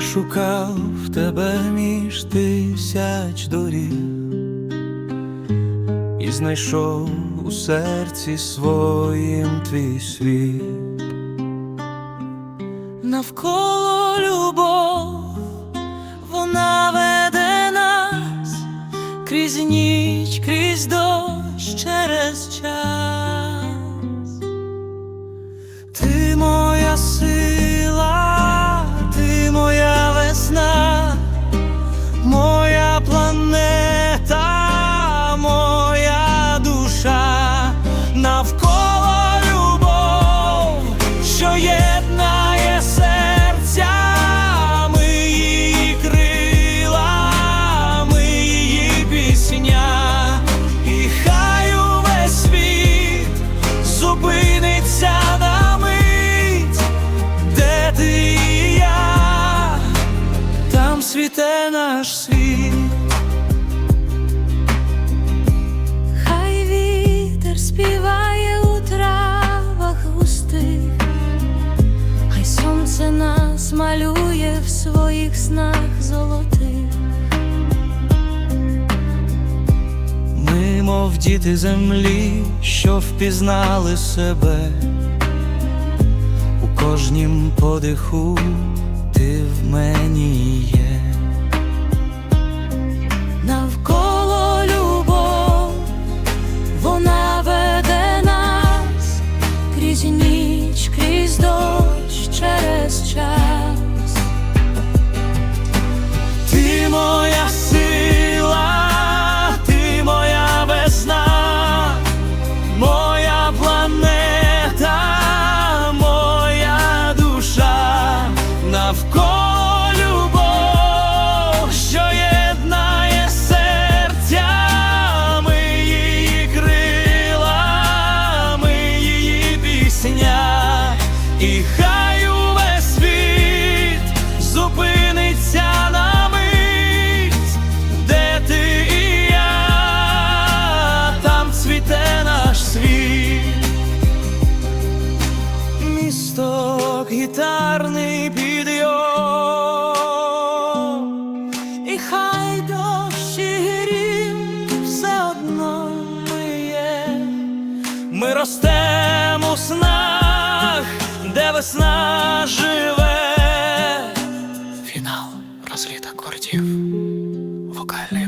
шукав тебе між тисяч доріг і знайшов у серці своїм твій світ. Навколо любов, вона веде нас крізь ніч, крізь дощ через час. Що єднає в своїх снах золотих. Ми, мов діти землі, що впізнали себе у кожнім подиху ти в мені є. Гітарний підйом, і хай дощ грім все одно ми є. Ми ростемо у снах, де весна живе. Фінал розліт акордів, вокальний